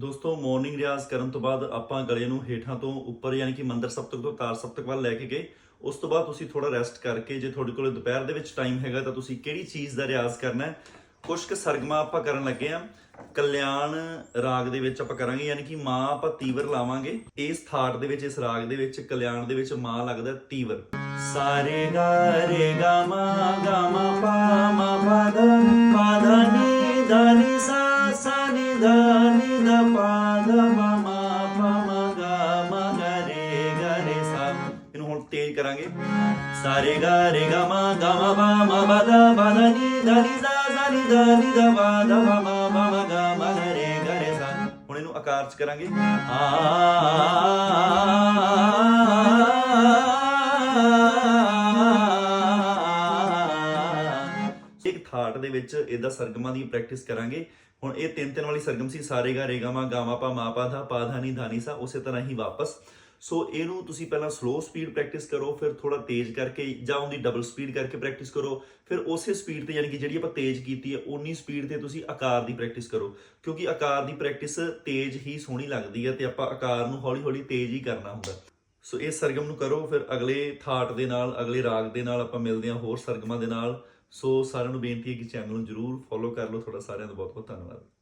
ਦੋਸਤੋ ਮਾਰਨਿੰਗ ਰਿਆਜ਼ ਕਰਨ ਤੋਂ ਬਾਅਦ ਆਪਾਂ ਗਲੇ ਨੂੰ ਹੇਠਾਂ ਤੋਂ ਉੱਪਰ ਯਾਨੀ ਕਿ ਮੰਦਰ ਸਪਤਕ ਤੋਂ ਤਾਰ ਸਪਤਕ ਵੱਲ ਲੈ ਕੇ ਗਏ। ਉਸ ਤੋਂ ਬਾਅਦ ਤੁਸੀਂ ਥੋੜਾ ਰੈਸਟ ਕਰਕੇ ਜੇ ਤੁਹਾਡੇ ਕੋਲ ਦੁਪਹਿਰ ਦੇ ਵਿੱਚ ਟਾਈਮ ਹੈਗਾ ਤਾਂ ਤੁਸੀਂ ਕਿਹੜੀ ਚੀਜ਼ ਦਾ ਰਿਆਜ਼ ਕਰਨਾ ਹੈ? ਕੁਝ ਕੁ ਸਰਗਮਾ ਆਪਾਂ ਕਰਨ ਲੱਗੇ ਆ ਕਲਿਆਣ ਰਾਗ ਦੇ ਵਿੱਚ ਆਪਾਂ ਕਰਾਂਗੇ, ਯਾਨੀ ਕਿ ਮਾਂ ਆਪਾਂ ਤੀਵਰ ਲਾਵਾਂਗੇ। ਇਸ ਥਾਟ ਦੇ ਵਿੱਚ, ਇਸ ਰਾਗ ਦੇ ਵਿੱਚ, ਕਲਿਆਣ ਦੇ ਵਿੱਚ ਮਾਂ ਲੱਗਦਾ ਤੀਵਰ। ਸਾਰੇ ਗਾ ਰੇ ਗਾ ਮਾ ਗਾ ਮਾ ਪਾ ਮਾ ਪਾ ਦ ਪਾ ਧ ਨੀ ਧ ਨੀ ਸਾ ਸਾ ਨੀ ਧ ਨੀ ਧ ਪਾ ਧ ਮਾ ਮਾ ਪਾ ਮਾ ਗਾ ਮਾ ਗਾ ਰੇ ਗਾ ਰੇ ਇਹਨੂੰ ਹੁਣ ਤੇਜ਼ ਕਰਾਂਗੇ ਸਾਰੇ ਗਾ ਰੇ ਗਾ ਮਾ ਗਾ ਮਾ ਪਾ ਮਾ ਪਾ ਦ ਪਾ ਧ ਨੀ ਧ ਨੀ ਸਾ ਸਾ ਨੀ ਧ ਨੀ ਧ ਪਾ ਧ ਮਾ ਮਾ ਮਾ ਗਾ ਮਾ ਰੇ ਗਾ ਰੇ ਸਾ ਹੁਣ ਇਹਨੂੰ ਆਕਾਰ ਚ ਕਰਾਂਗੇ ਆ ਥਾਟ ਦੇ ਵਿੱਚ ਇਹਦਾ ਸਰਗਮਾਂ ਦੀ ਪ੍ਰੈਕਟਿਸ ਕਰਾਂਗੇ। ਹੁਣ ਇਹ ਤਿੰਨ ਤਿੰਨ ਵਾਲੀ ਸਰਗਮ ਸੀ ਸਾਰੇਗਾ ਰੇਗਾ, ਮਾ ਗਾਮਾ ਪਾ, ਮਾ, ਪਾ ਨੀ, ਧਾ ਸਾ, ਉਸੇ ਤਰ੍ਹਾਂ ਹੀ ਵਾਪਸ। ਸੋ ਇਹਨੂੰ ਤੁਸੀਂ ਪਹਿਲਾਂ ਸਲੋ ਸਪੀਡ ਪ੍ਰੈਕਟਿਸ ਕਰੋ, ਫਿਰ ਥੋੜਾ ਤੇਜ਼ ਕਰਕੇ ਜਾਂ ਉਹਦੀ ਡਬਲ ਸਪੀਡ ਕਰਕੇ ਪ੍ਰੈਕਟਿਸ ਕਰੋ। ਫਿਰ ਉਸੇ ਸਪੀਡ ਤੇ ਯਾਨੀ ਕਿ ਜਿਹੜੀ ਆਪਾਂ ਤੇਜ਼ ਕੀਤੀ ਹੈ ਉਨੀ ਸਪੀਡ ਤੇ ਤੁਸੀਂ ਆਕਾਰ ਦੀ ਪ੍ਰੈਕਟਿਸ ਕਰੋ। ਕਿਉਂਕਿ ਆਕਾਰ ਦੀ ਪ੍ਰੈਕਟਿਸ ਤੇਜ਼ ਹੀ ਸੋਹਣੀ ਲੱਗਦੀ ਹੈ ਤੇ ਆਪਾਂ ਆਕਾਰ ਨੂੰ ਹੌਲੀ ਹੌਲੀ ਤੇਜ਼ ਹੀ ਕਰਨਾ ਹੁੰਦਾ। ਸੋ ਇਹ ਸਰਗਮ ਨੂੰ ਕਰੋ, ਫਿਰ ਅਗਲੇ ਥਾਟ ਦੇ ਨਾਲ, ਅਗਲੇ ਰਾਗ ਦੇ ਨਾਲ ਆਪਾਂ ਮਿਲਦੇ ਹਾਂ ਹੋਰ ਸਰਗਮਾਂ ਦੇ ਨਾਲ। ਸੋ ਸਾਰਿਆਂ ਨੂੰ ਬੇਨਤੀ ਹੈ ਕਿ ਚੈਨਲ ਨੂੰ ਜਰੂਰ ਫੋਲੋ ਕਰ ਲਓ। ਤੁਹਾਡਾ ਸਾਰਿਆਂ ਦਾ ਬਹੁਤ ਬਹੁਤ ਧੰਨਵਾਦ।